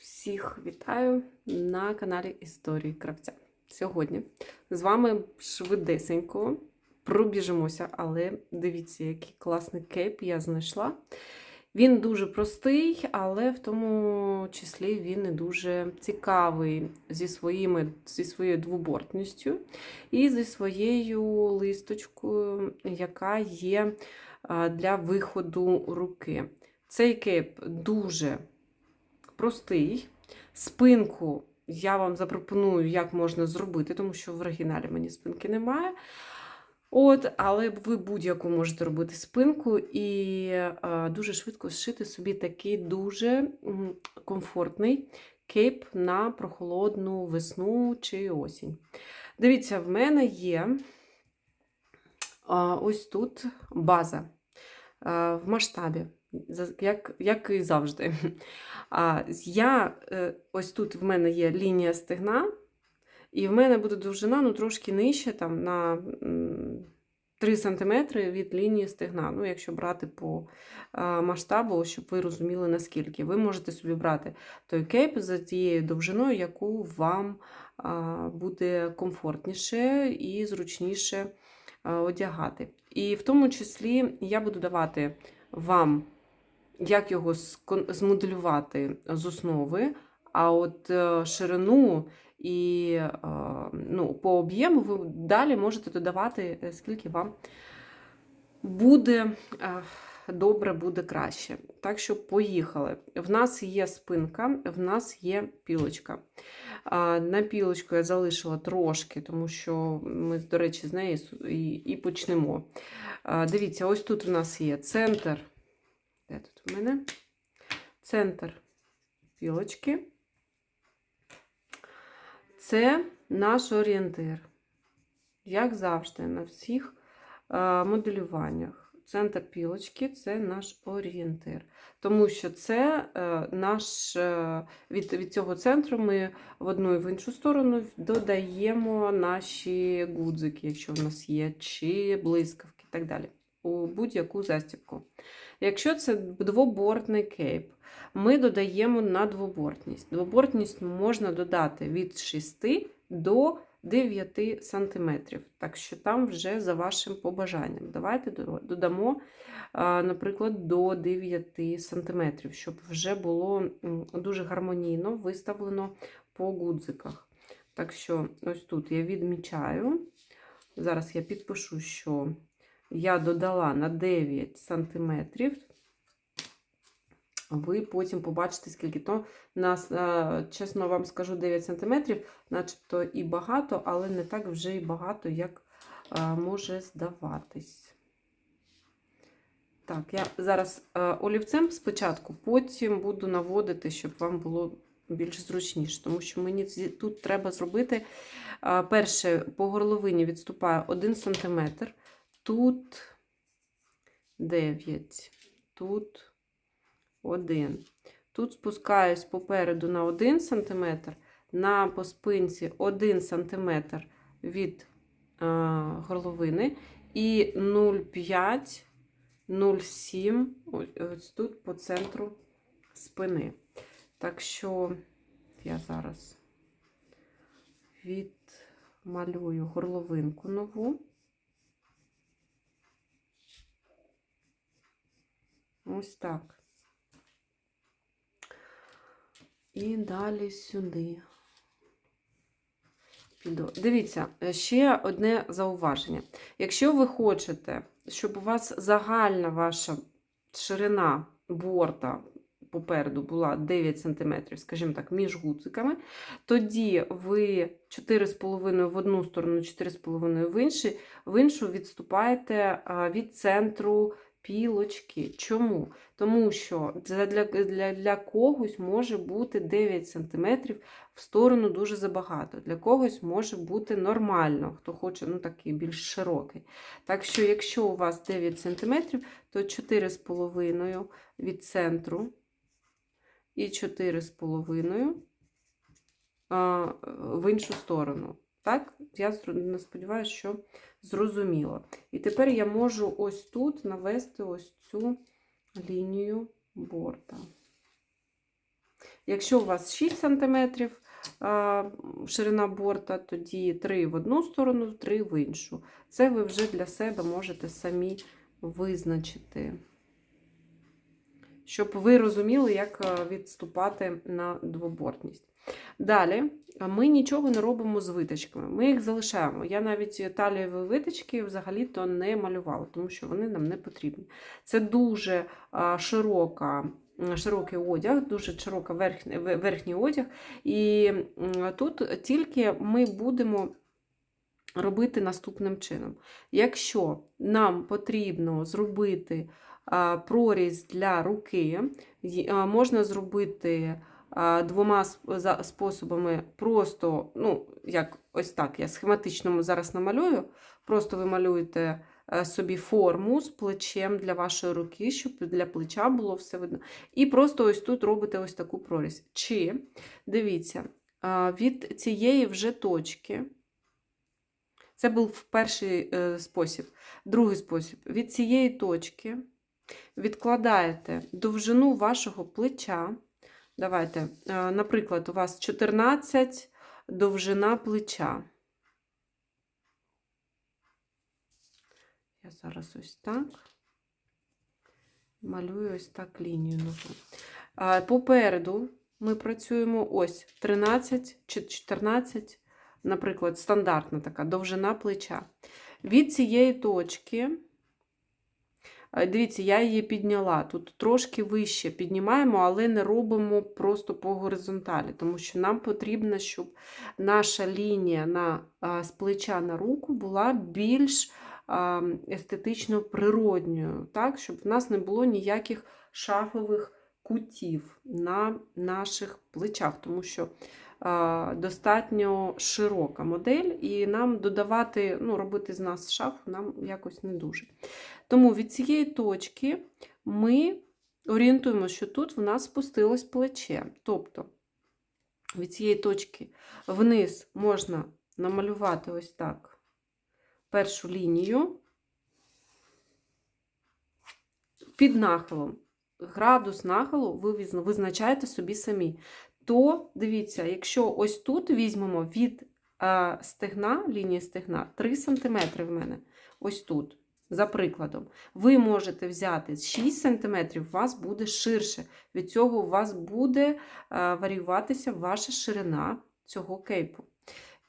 Всіх вітаю на каналі Історії Кравця. Сьогодні з вами швидесенько пробіжимося, але дивіться, який класний кейп я знайшла. Він дуже простий, але в тому числі він і дуже цікавий зі, своїми, зі своєю двобортністю і зі своєю листочкою, яка є для виходу руки. Цей кейп дуже простий. Спинку я вам запропоную, як можна зробити, тому що в оригіналі мені спинки немає. От, Але ви будь-яку можете робити спинку і а, дуже швидко зшити собі такий дуже комфортний кейп на прохолодну весну чи осінь. Дивіться, в мене є а, ось тут база в масштабі, як, як і завжди. А, я, е, ось тут в мене є лінія стегна, і в мене буде довжина ну, трошки нижче, там, на 3 см від лінії стегна. Ну, якщо брати по масштабу, щоб ви розуміли, наскільки. Ви можете собі брати той кейп за тією довжиною, яку вам буде комфортніше і зручніше одягати. І в тому числі я буду давати вам як його змоделювати з основи, а от е, ширину і е, ну, по об'єму ви далі можете додавати, е, скільки вам буде е, добре, буде краще. Так що поїхали. В нас є спинка, в нас є пілочка. На пілочку я залишила трошки, тому що ми, до речі, з неї і, почнемо. Дивіться, ось тут у нас є центр. Де тут у мене? Центр пілочки. Це наш орієнтир. Як завжди, на всіх моделюваннях. Центр пілочки це наш орієнтир. Тому що це е, наш, е, від, від цього центру ми в одну і в іншу сторону додаємо наші гудзики, якщо в нас є, чи блискавки і так далі. У будь-яку застібку. Якщо це двобортний кейп, ми додаємо на двобортність. Двобортність можна додати від 6 до 9 см. Так що там вже за вашим побажанням. Давайте додамо, наприклад, до 9 см, щоб вже було дуже гармонійно виставлено по гудзиках. Так що, ось тут я відмічаю. Зараз я підпишу, що я додала на 9 сантиметрів. Ви потім побачите, скільки то нас, е, чесно вам скажу, 9 сантиметрів, начебто і багато, але не так вже і багато, як е, може здаватись. Так, я зараз е, олівцем спочатку, потім буду наводити, щоб вам було більш зручніше, тому що мені тут треба зробити. Перше, по горловині відступаю 1 см, тут 9, тут 1. Тут спускаюсь попереду на 1 см, на по спинці 1 см від е, горловини і 0,5, 0,7 ось, ось тут по центру спини. Так що я зараз відмалюю горловинку нову. Ось так. І далі сюди. Піду. Дивіться, ще одне зауваження. Якщо ви хочете, щоб у вас загальна ваша ширина борта попереду була 9 см, скажімо так, між гудзиками, тоді ви 4,5 в одну сторону, 4,5 в іншу, в іншу відступаєте від центру пілочки. Чому? Тому що для, для, для, когось може бути 9 см в сторону дуже забагато. Для когось може бути нормально, хто хоче ну, такий більш широкий. Так що, якщо у вас 9 см, то 4,5 від центру і 4,5 в іншу сторону. Так, я зру- сподіваюся, що зрозуміло. І тепер я можу ось тут навести ось цю лінію борта. Якщо у вас 6 см ширина борта, тоді 3 в одну сторону, 3 в іншу. Це ви вже для себе можете самі визначити. Щоб ви розуміли, як відступати на двобортність. Далі ми нічого не робимо з виточками. Ми їх залишаємо. Я навіть талієві виточки взагалі-то не малювала, тому що вони нам не потрібні. Це дуже широка, широкий одяг, дуже широка верхній, верхній одяг. І тут тільки ми будемо робити наступним чином. Якщо нам потрібно зробити проріз для руки, можна зробити двома способами просто, ну, як ось так, я схематично зараз намалюю. Просто ви малюєте е, собі форму з плечем для вашої руки, щоб для плеча було все видно. І просто ось тут робите ось таку прорізь. Чи, дивіться, від цієї вже точки. Це був перший е, спосіб. Другий спосіб. Від цієї точки відкладаєте довжину вашого плеча. Давайте, наприклад, у вас 14 довжина плеча. Я зараз ось так малюю ось так лінію нову. Попереду ми працюємо ось 13 чи 14, наприклад, стандартна така довжина плеча. Від цієї точки. Е, Дивіться, я її підняла. Тут трошки вище піднімаємо, але не робимо просто по горизонталі, тому що нам потрібно, щоб наша лінія на, з плеча на руку була більш естетично природньою, так? щоб в нас не було ніяких шахових кутів на наших плечах, тому що достатньо широка модель, і нам додавати, ну, робити з нас шафу нам якось не дуже. Тому від цієї точки ми орієнтуємо, що тут в нас спустилось плече. Тобто від цієї точки вниз можна намалювати ось так першу лінію під нахилом. Градус нахилу ви визначаєте собі самі. То дивіться, якщо ось тут візьмемо від е, стегна, лінії стегна 3 см в мене, ось тут. За прикладом, ви можете взяти 6 см, у вас буде ширше. Від цього у вас буде е, варіюватися ваша ширина цього кейпу.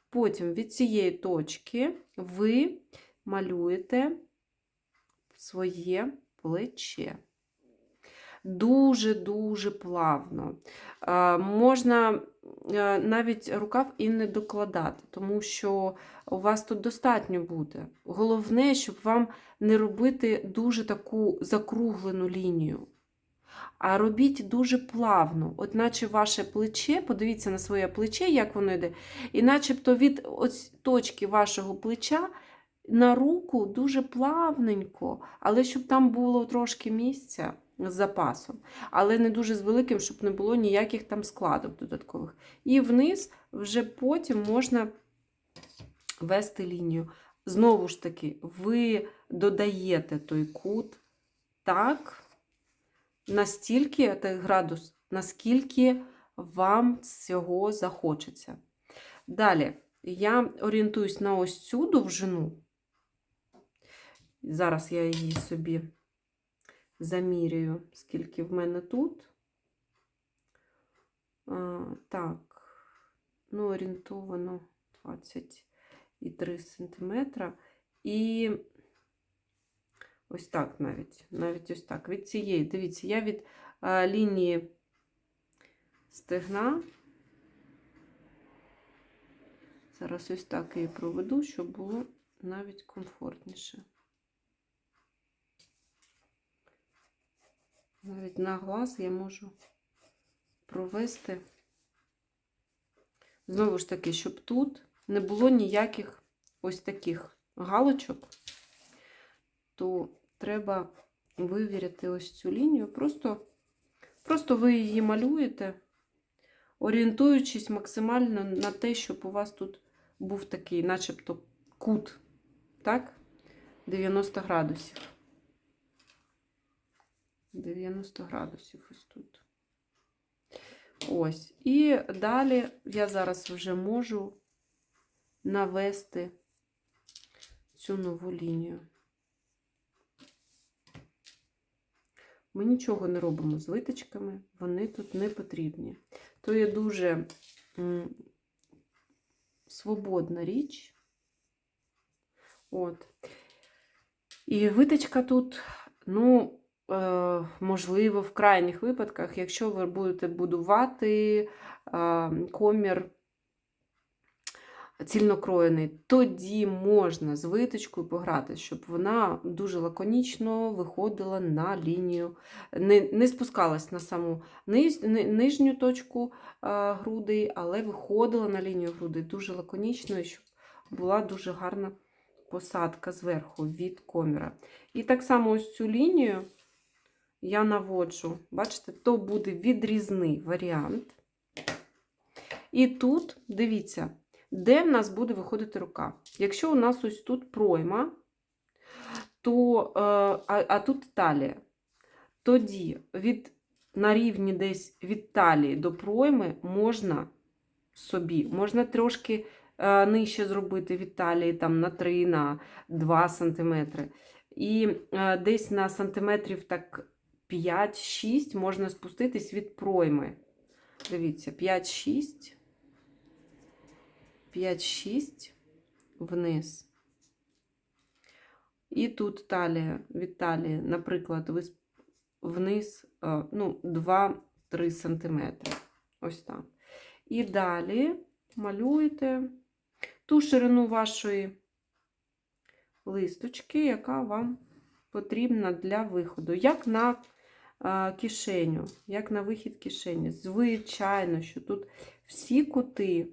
Потім від цієї точки ви малюєте своє плече. Дуже-дуже плавно. Е, Можна е, навіть рукав і не докладати, тому що у вас тут достатньо буде. Головне, щоб вам не робити дуже таку закруглену лінію. А робіть дуже плавно, от наче ваше плече, подивіться на своє плече, як воно йде, і начебто від ось точки вашого плеча на руку дуже плавненько, але щоб там було трошки місця з запасом, але не дуже з великим, щоб не було ніяких там складок додаткових. І вниз вже потім можна вести лінію. Знову ж таки, ви додаєте той кут так, настільки той градус, наскільки вам цього захочеться. Далі я орієнтуюсь на ось цю довжину. Зараз я її собі замірюю, скільки в мене тут. А, так, ну, орієнтовано 23 сантиметра. І ось так навіть, навіть ось так. Від цієї, дивіться, я від а, лінії стегна. Зараз ось так її проведу, щоб було навіть комфортніше. Навіть на глаз я можу провести. Знову ж таки, щоб тут не було ніяких ось таких галочок, то треба вивіряти ось цю лінію. Просто, просто ви її малюєте, орієнтуючись максимально на те, щоб у вас тут був такий, начебто, кут, так? 90 градусів. 90 градусів ось тут. Ось. І далі я зараз вже можу навести цю нову лінію. Ми нічого не робимо з виточками, вони тут не потрібні. То є дуже свободна річ. От. І виточка тут, ну, можливо, в крайніх випадках, якщо ви будете будувати е, комір цільнокроєний, тоді можна з виточкою пограти, щоб вона дуже лаконічно виходила на лінію, не, не спускалась на саму низ, ни- нижню точку е, грудей, але виходила на лінію грудей дуже лаконічно, і щоб була дуже гарна посадка зверху від коміра. І так само ось цю лінію я наводжу, бачите, то буде відрізний варіант. І тут, дивіться, де в нас буде виходити рука. Якщо у нас ось тут пройма, то, е, а, а тут талія, тоді від, на рівні десь від талії до пройми можна собі, можна трошки е, нижче зробити від талії там, на 3, на 2 см. І е, десь на сантиметрів так 5-6 можна спуститись від пройми. Дивіться, 5-6. 5-6 вниз. І тут талія, від талії, наприклад, ви вниз е, ну, 2-3 см. Ось так. І далі малюєте ту ширину вашої листочки, яка вам потрібна для виходу. Як на кишеню, як на вихід кишені. Звичайно, що тут всі кути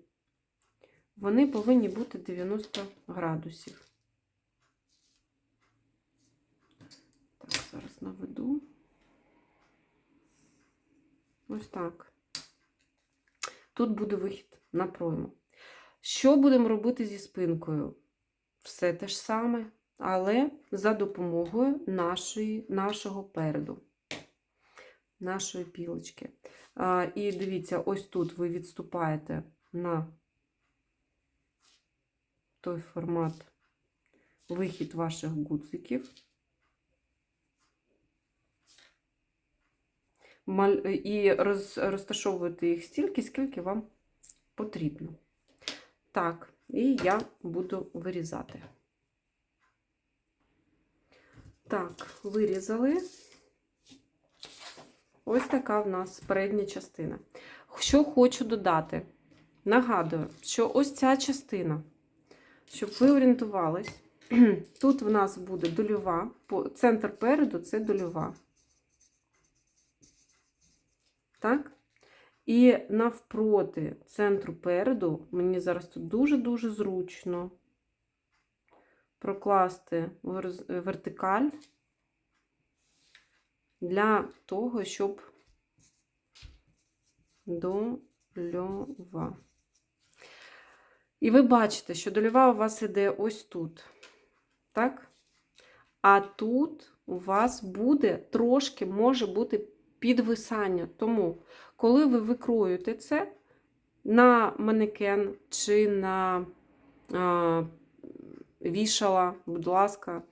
вони повинні бути 90 градусів. Так, зараз наведу. Ось так. Тут буде вихід на пройму. Що будемо робити зі спинкою? Все те ж саме, але за допомогою нашої, нашого переду, нашої пілочки. І дивіться, ось тут ви відступаєте на той формат вихід ваших гудзиків. І розташовувати їх стільки, скільки вам потрібно. Так, і я буду вирізати. Так, вирізали. Ось така в нас передня частина. Що хочу додати? Нагадую, що ось ця частина щоб ви орієнтувались. Тут в нас буде дольова, центр переду це дольова. Так? І навпроти центру переду, мені зараз тут дуже-дуже зручно прокласти вертикаль для того, щоб дольова. І ви бачите, що дольова у вас іде ось тут. Так? А тут у вас буде трошки може бути підвисання. Тому, коли ви викроюєте це на манекен чи на а, вішала, будь ласка,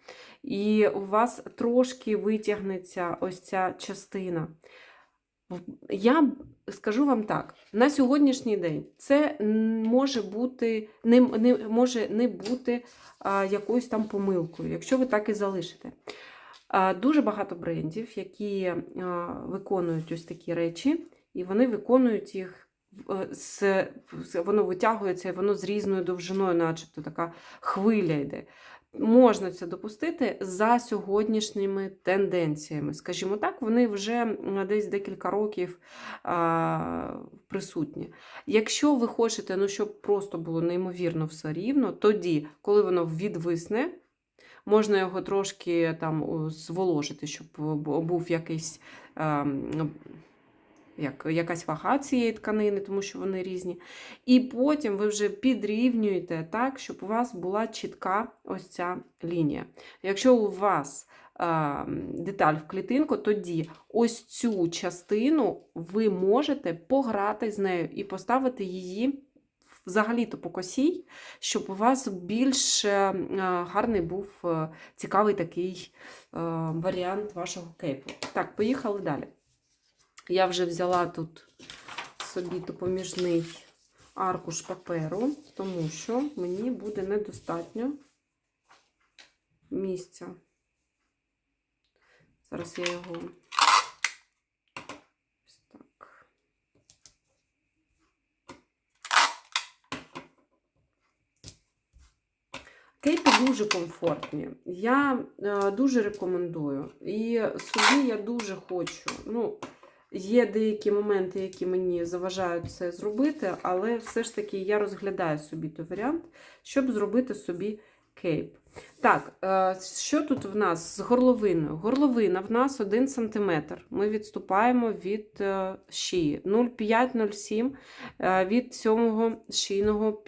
і у вас трошки витягнеться ось ця частина. Я скажу вам так: на сьогоднішній день це може бути не, не може не бути а, якоюсь там помилкою, якщо ви так і залишите. А, дуже багато брендів, які а, виконують ось такі речі, і вони виконують їх е, з, з- воно витягується, і воно з різною довжиною, начебто така хвиля йде. Можна це допустити за сьогоднішніми тенденціями. Скажімо так, вони вже десь декілька років а, присутні. Якщо ви хочете, ну, щоб просто було неймовірно все рівно, тоді, коли воно відвисне, можна його трошки там зволожити, щоб був якийсь. ем, як, якась вага цієї тканини, тому що вони різні. І потім ви вже підрівнюєте так, щоб у вас була чітка ось ця лінія. Якщо у вас а, деталь в клітинку, тоді ось цю частину ви можете пограти з нею і поставити її взагалі-то по косій, щоб у вас більш е, гарний був е, цікавий такий е, варіант вашого кейпу. Так, поїхали далі. Я вже взяла тут собі допоміжний аркуш паперу, тому що мені буде недостатньо місця. Зараз я його ось так. Кейпи дуже комфортні. Я е, дуже рекомендую. І собі я дуже хочу. Ну, Є деякі моменти, які мені заважають це зробити, але все ж таки я розглядаю собі той варіант, щоб зробити собі кейп. Так, е, що тут в нас з горловиною? Горловина в нас 1 см. Ми відступаємо від е, шиї 0,5-0,7 е, від сьомого шийного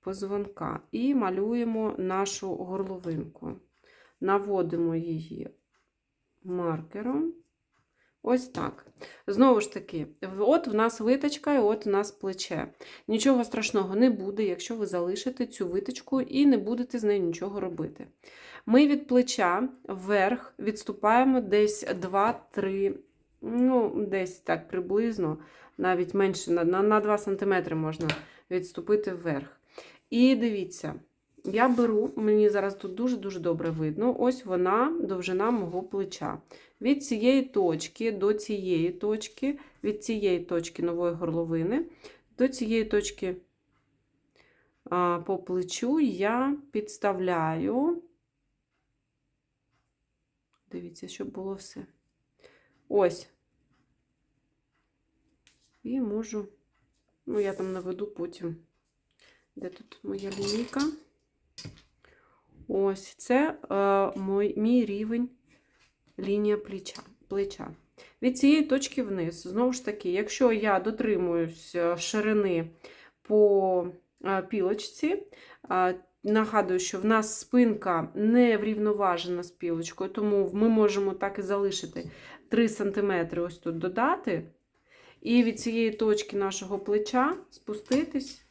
позвонка. І малюємо нашу горловинку. Наводимо її маркером. Ось так. Знову ж таки, от в нас виточка, і от в нас плече. Нічого страшного не буде, якщо ви залишите цю виточку і не будете з нею нічого робити. Ми від плеча вверх відступаємо десь 2-3, ну, десь так приблизно, навіть менше, на, на 2 см можна відступити вверх. І дивіться. Я беру, мені зараз тут дуже-дуже добре видно, ось вона, довжина мого плеча. Від цієї точки до цієї точки, від цієї точки нової горловини, до цієї точки по плечу я підставляю, дивіться, щоб було все. Ось. І можу, ну, я там наведу потім, де тут моя лінійка. Ось це е, мій, мій рівень лінія плеча, плеча. Від цієї точки вниз, знову ж таки, якщо я дотримуюсь ширини по е, пілочці, е, нагадую, що в нас спинка не врівноважена з пілочкою, тому ми можемо так і залишити 3 см ось тут додати. І від цієї точки нашого плеча спуститись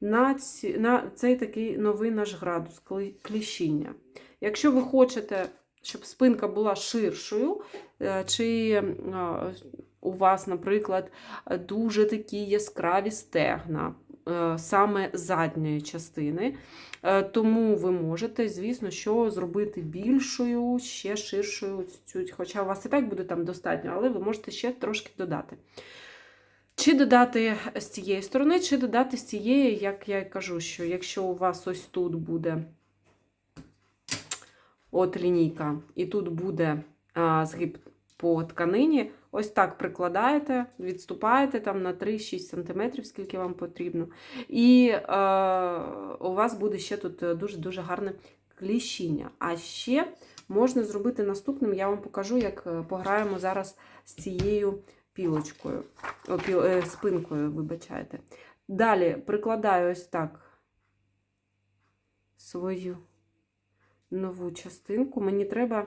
на, ці, на цей такий новий наш градус кліщіння. Якщо ви хочете, щоб спинка була ширшою, е, чи у вас, наприклад, дуже такі яскраві стегна, е, саме задньої частини, е, тому ви можете, звісно, що зробити більшою, ще ширшою, хоча у вас і так буде там достатньо, але ви можете ще трошки додати. Чи додати з цієї сторони, чи додати з цієї, як я кажу, що якщо у вас ось тут буде от лінійка, і тут буде а, згиб по тканині, ось так прикладаєте, відступаєте там на 3-6 см, скільки вам потрібно. І а, у вас буде ще тут дуже-дуже гарне кліщіння. А ще можна зробити наступним, я вам покажу, як пограємо зараз з цією пілочкою, о, піл, е, спинкою, вибачайте. Далі прикладаю ось так свою нову частинку. Мені треба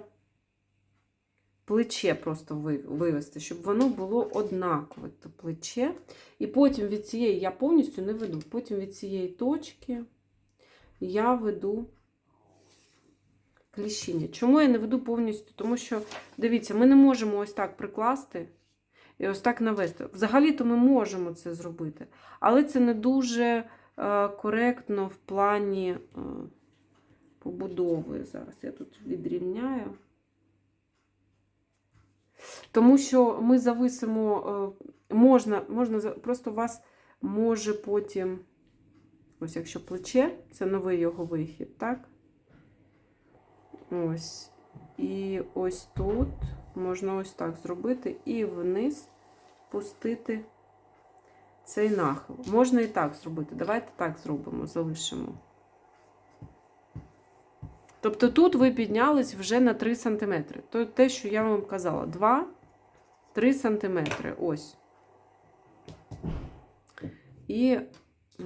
плече просто вивести, щоб воно було однакове то плече. І потім від цієї я повністю не веду. Потім від цієї точки я веду кліщіння. Чому я не веду повністю? Тому що, дивіться, ми не можемо ось так прикласти. І ось так навести. Взагалі-то ми можемо це зробити, але це не дуже е, коректно в плані побудови. Зараз я тут відрівняю. Тому що ми зависимо, е, можна, можна просто вас може потім, ось якщо плече, це новий його вихід, так? Ось. І ось тут можна ось так зробити і вниз пустити цей нахил. Можна і так зробити. Давайте так зробимо, залишимо. Тобто тут ви піднялись вже на 3 см. То те, що я вам казала, 2-3 см. Ось. І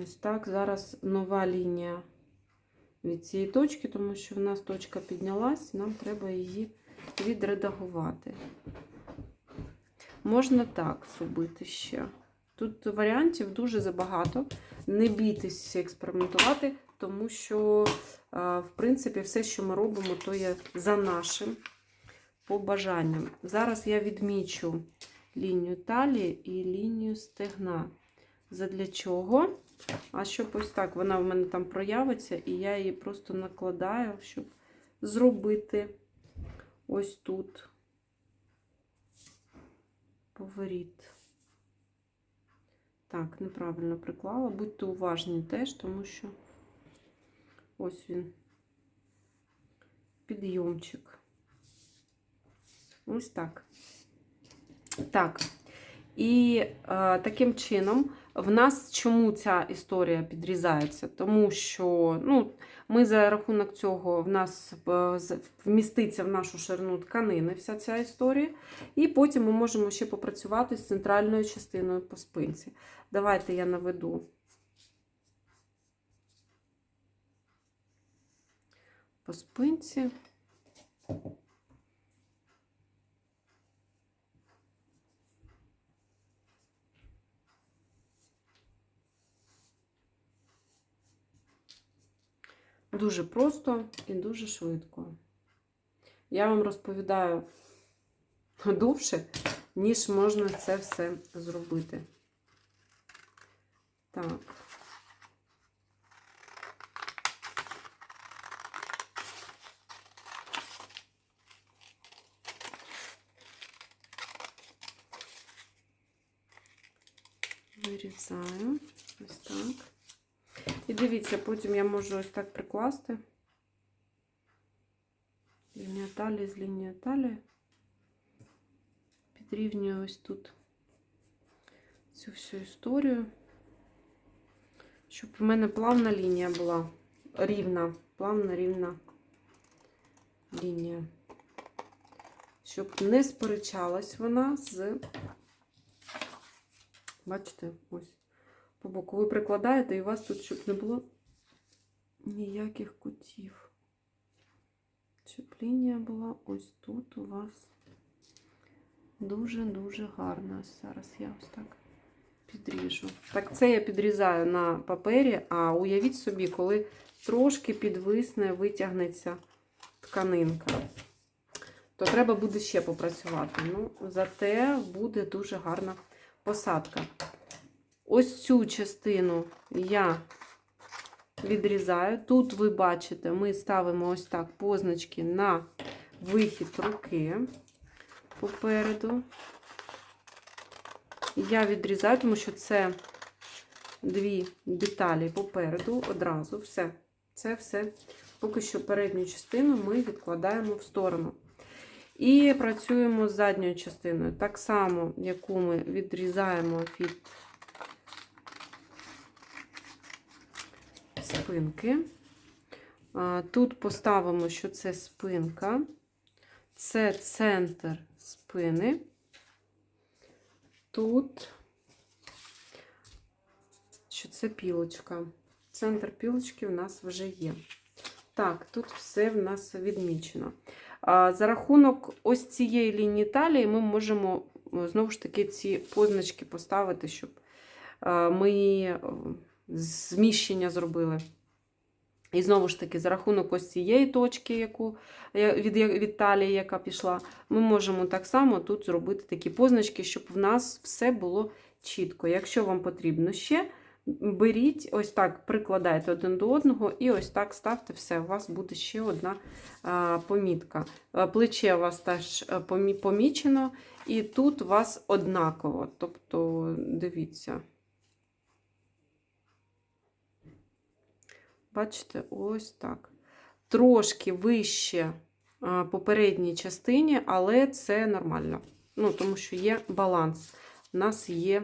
ось так зараз нова лінія від цієї точки, тому що в нас точка піднялась, нам треба її відредагувати. Можна так зробити ще. Тут варіантів дуже забагато. Не бійтесь експериментувати, тому що, в принципі, все, що ми робимо, то є за нашим побажанням. Зараз я відмічу лінію талії і лінію стегна. Задля чого? А щоб ось так вона в мене там проявиться, і я її просто накладаю, щоб зробити ось тут поворіт. Так, неправильно приклала. Будьте уважні теж, тому що ось він. Підйомчик. Ось так. Так. І е, таким чином, в нас чому ця історія підрізається? Тому що ну, ми за рахунок цього в нас е, вміститься в нашу ширину тканини вся ця історія. І потім ми можемо ще попрацювати з центральною частиною по спинці. Давайте я наведу. По спинці. Дуже просто і дуже швидко. Я вам розповідаю довше, ніж можна це все зробити. Так. Вирізаю ось так. І дивіться, потім я можу ось так прикласти. Лінія талії з лінії талії. Підрівнюю ось тут цю всю історію. Щоб в мене плавна лінія була. Рівна, плавна рівна лінія. Щоб не сперечалась вона з. Бачите, ось по боку. Ви прикладаєте, і у вас тут, щоб не було ніяких кутів. Щоб лінія була ось тут у вас дуже-дуже гарна. Зараз я ось так підріжу. Так, це я підрізаю на папері, а уявіть собі, коли трошки підвисне, витягнеться тканинка, то треба буде ще попрацювати. Ну, зате буде дуже гарна посадка. Ось цю частину я відрізаю. Тут ви бачите, ми ставимо ось так позначки на вихід руки попереду. Я відрізаю, тому що це дві деталі попереду одразу. Все. Це все. Поки що передню частину ми відкладаємо в сторону. І працюємо з задньою частиною. Так само, яку ми відрізаємо від спинки. Тут поставимо, що це спинка, це центр спини. Тут, що це пілочка. Центр пілочки в нас вже є. Так, тут все в нас відмічено. За рахунок ось цієї лінії талії ми можемо е, знову ж таки ці позначки поставити, щоб е, ми е, зміщення зробили. І знову ж таки, за рахунок ось цієї точки, яку, від, від талії, яка пішла, ми можемо так само тут зробити такі позначки, щоб в нас все було чітко. Якщо вам потрібно ще, беріть, ось так прикладайте один до одного і ось так ставте все. У вас буде ще одна помітка. Плече у вас теж помі- помічено, і тут у вас однаково. Тобто, дивіться. Бачите, ось так. Трошки вище попередній частині, але це нормально. Ну, тому що є баланс. У нас є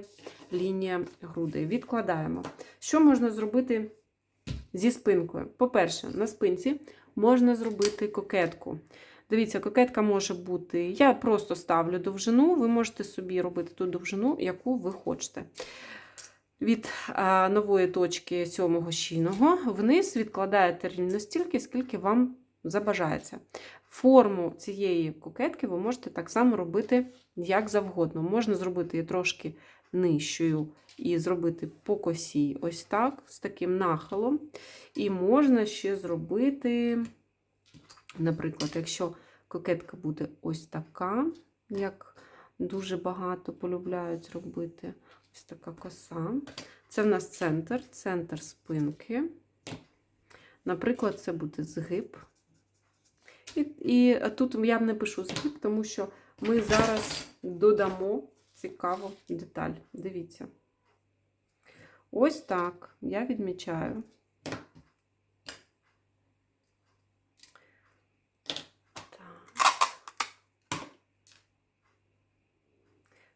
лінія грудей. Відкладаємо. Що можна зробити зі спинкою? По-перше, на спинці можна зробити кокетку. Дивіться, кокетка може бути. Я просто ставлю довжину, ви можете собі робити ту довжину, яку ви хочете. від нової точки сьомого щійного вниз відкладаєте рівно стільки, скільки вам забажається. Форму цієї кокетки ви можете так само робити як завгодно. Можна зробити її трошки нижчою і зробити по косі ось так, з таким нахилом. І можна ще зробити, наприклад, якщо кокетка буде ось така, як дуже багато полюбляють робити, ось така коса. Це в нас центр, центр спинки. Наприклад, це буде згиб. І, і тут я не пишу згиб, тому що ми зараз додамо цікаву деталь. Дивіться. Ось так я відмічаю. Так.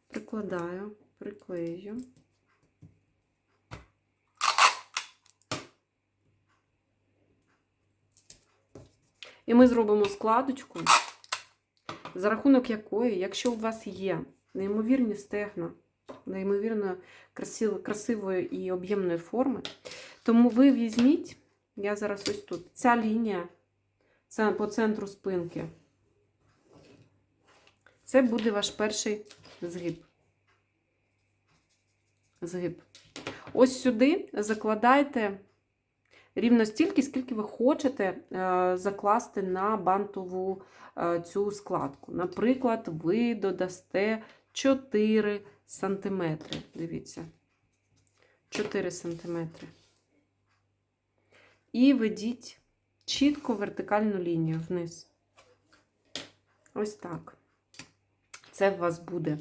Прикладаю, приклею. І ми зробимо складочку, за рахунок якої, якщо у вас є неймовірні стегна, неймовірно красив- красивої і об'ємної форми, тому ви візьміть, я зараз ось тут, ця лінія це по центру спинки. Це буде ваш перший згиб. Згиб. Ось сюди закладайте рівно стільки, скільки ви хочете е, закласти на бантову е, цю складку. Наприклад, ви додасте 4 см. Дивіться. 4 см. І ведіть чітко вертикальну лінію вниз. Ось так. Це в вас буде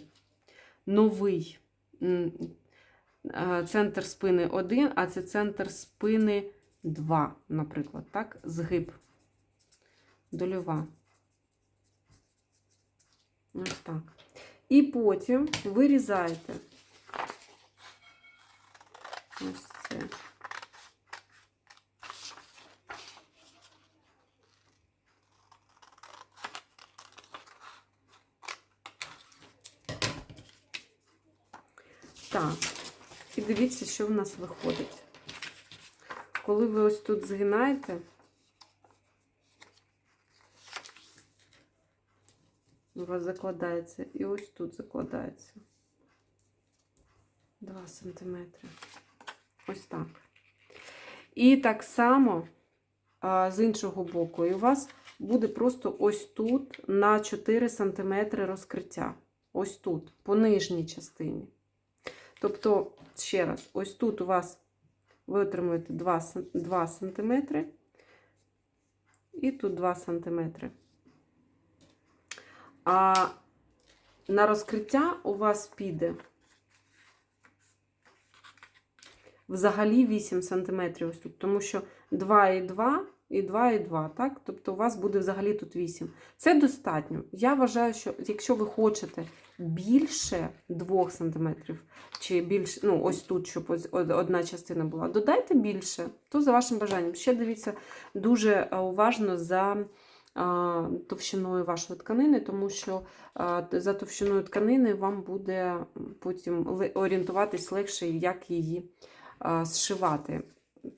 новий е, центр спини 1, а це центр спини 2, наприклад, так? Згиб. Дольова. Ось так. І потім вирізаєте ось це. Так, і дивіться, що в нас виходить. Коли ви ось тут згинаєте, вас закладається і ось тут закладається 2 см. Ось так. І так само з іншого боку, і у вас буде просто ось тут на 4 см розкриття. Ось тут, по нижній частині. Тобто, ще раз, ось тут у вас ви отримуєте 2, см- 2 см і тут 2 см. А на розкриття у вас піде взагалі 8 см ось тут, тому що 2 і 2 і 2 і 2, так? Тобто у вас буде взагалі тут 8. Це достатньо. Я вважаю, що якщо ви хочете більше 2 см, чи більше, ну ось тут, щоб одна частина була, додайте більше, то за вашим бажанням. Ще дивіться дуже уважно за товщиною вашої тканини, тому що за товщиною тканини вам буде потім орієнтуватись легше, як її зшивати.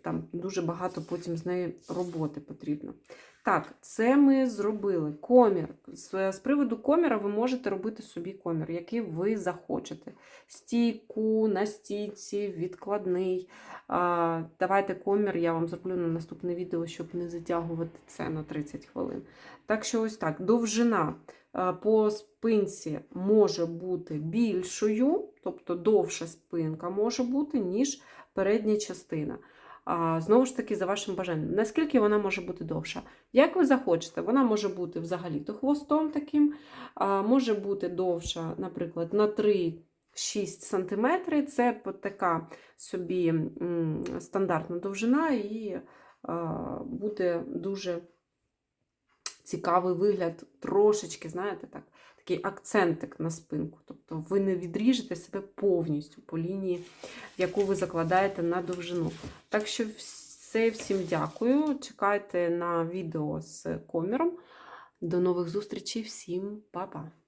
Там дуже багато потім з нею роботи потрібно. Так, це ми зробили. Комір. З, з приводу коміра ви можете робити собі комір, який ви захочете. Стійку, на стійці, відкладний. А, давайте комір, я вам зроблю на наступне відео, щоб не затягувати це на 30 хвилин. Так що, ось так, довжина по спинці може бути більшою, тобто довша спинка може бути, ніж передня частина. Знову ж таки, за вашим бажанням. Наскільки вона може бути довша? Як ви захочете, вона може бути взагалі-то хвостом таким, може бути довша, наприклад, на 3-6 см. Це така собі стандартна довжина, і буде дуже цікавий вигляд, трошечки, знаєте, так, такий акцентик на спинку. Тобто ви не відріжете себе повністю по лінії, яку ви закладаєте на довжину. Так що все, всім дякую. Чекайте на відео з коміром. До нових зустрічей, всім па-па!